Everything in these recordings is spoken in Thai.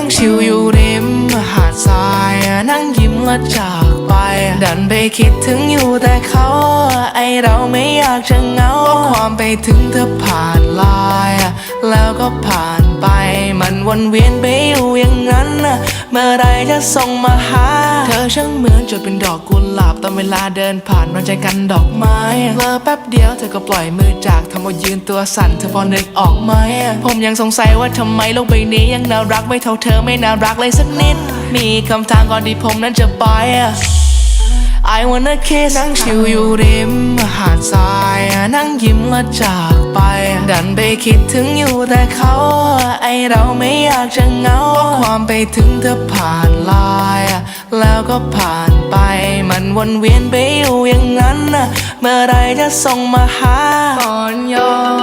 ่งชิวอยู่ริมหาดทรายนั่งยิ้มและจากไป ดันไปคิดถึงอยู่แต่เขา ไอเราไม่อยากจะเหงาความไปถึงเธอผ่านลาย แล้วก็ผ่านไป มันวนเวียนไปอยู่อย่างนั้นนะเมื่อไรจะส่งมาหา เธอช่างเหมือนจดเป็นดอกกุหลาบตอนเวลาเดินผ่านมันใจกันดอกไม้เพลอแป๊บเดียวเธอก็ปล่อยมือจากทำเอายืนตัวสั่นเธอพอนึกออกไหมผมยังสงสัยว่าทำไมโลกใบนี้ยังน่ารักไม่เท่าเธอไม่น่ารักเลยสักนิด มีคำถามก่อนที่ผมนั้นจะไป I wanna kiss นั่งชิวอยู่ริมหาดทรายนั่งยิ้มและจากไป ดันไปคิดถึงอยู่แต่เขา ไอเราไม่อยากจะเหงาความไปถึงเธอผ่านลน์แล้วก็ผ่านไป มันวนเวียนไปอยู่อย่างนั้น เมื่อไรจะส่งมาหาตอนยอน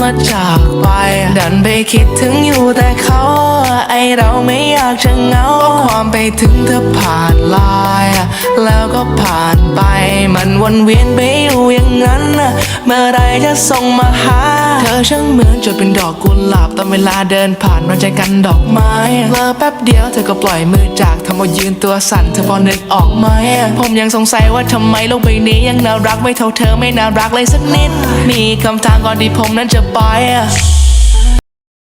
และจากไป ดันไปคิดถึงอยู่แต่เขาไอเราไม่อยากจะเหงาความไปถึงเธอผ่านลายแล้วก็ผ่านไป มันวนเวียนไปอยู่อย่างนั้น เมื่อไรจะส่งมาหา เธอช่าง จนจดเป็นดอกกุหลาบตอนเวลาเดินผ่านมันใจกันดอกไม้เลอแป๊บเดียวเธอก็ปล่อยมือจากทำเอายืนตัวสั่นเธอพอนึกออกไหมผมยังสงสัยว่าทำไมโลกใบนี้ยังน่ารักไม่เท่าเธอไม่น่ารักเลยสักนิด มีคำถามก่อนที่ผมนั้นจะไป